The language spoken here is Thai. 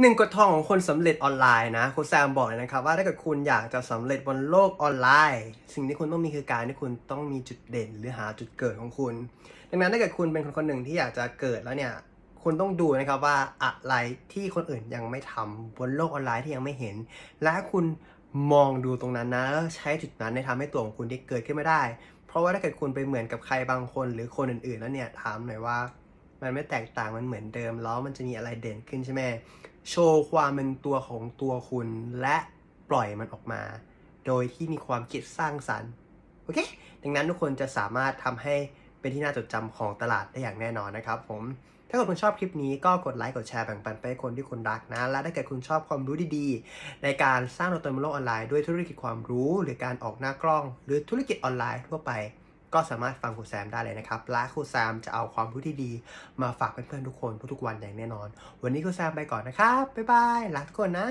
หนึ่งกฎทองของคนสำเร็จออนไลน์นะโคแซมบอกเลยนะครับว่าถ้าเกิดคุณอยากจะสำเร็จบนโลกออนไลน์ สิ่งที่คุณต้องมีคือการที่คุณต้องมีจุดเด่นหรือหาจุดเกิดของคุณ ดังนั้นถ้าเกิดคุณเป็นคนคนหนึ่งที่อยากจะเกิดแล้วเนี่ยคุณต้องดูนะครับว่าอะไรที่คนอื่นยังไม่ทำบนโลกออนไลน์ที่ยังไม่เห็น และคุณมองดูตรงนั้นนะแล้วใช้จุดนั้นในทำให้ตัวของคุณได้เกิดขึ้นไมาได้ เพราะว่าถ้าเกิดคุณไปเหมือนกับใครบางคน หรือคนอื่นๆแล้วเนี่ยถามหน่อยว่า มันไม่แตกต่างมันเหมือนเดิมแล้วมันจะมีอะไรเด่นขึ้นใช่ไหมโชว์ความเป็นตัวของตัวคุณและปล่อยมันออกมา โดยที่มีความคิดสร้างสรรค์โอเคดังนั้นทุกคนจะสามารถทำให้เป็นที่น่าจดจำของตลาดได้อย่างแน่นอนนะครับผมถ้าเกิดคุณชอบคลิปนี้ก็กดไลค์กดแชร์แบ่งปันไปให้คนที่คุณรักนะ และถ้าเกิดคุณชอบความรู้ดีๆ ในการสร้างตัวตนบนโลกออนไลน์ด้วยธุรกิจความรู้ หรือการออกหน้ากล้อง หรือธุรกิจออนไลน์ทั่วไป ก็สามารถฟังครูแซมได้เลยนะครับ และครูแซมจะเอาความรู้ที่ดีมาฝากเพื่อนๆทุกคนทุกๆวันอย่างแน่นอน วันนี้ครูแซมไปก่อนนะครับ บ๊ายบายรักทุกคนนะ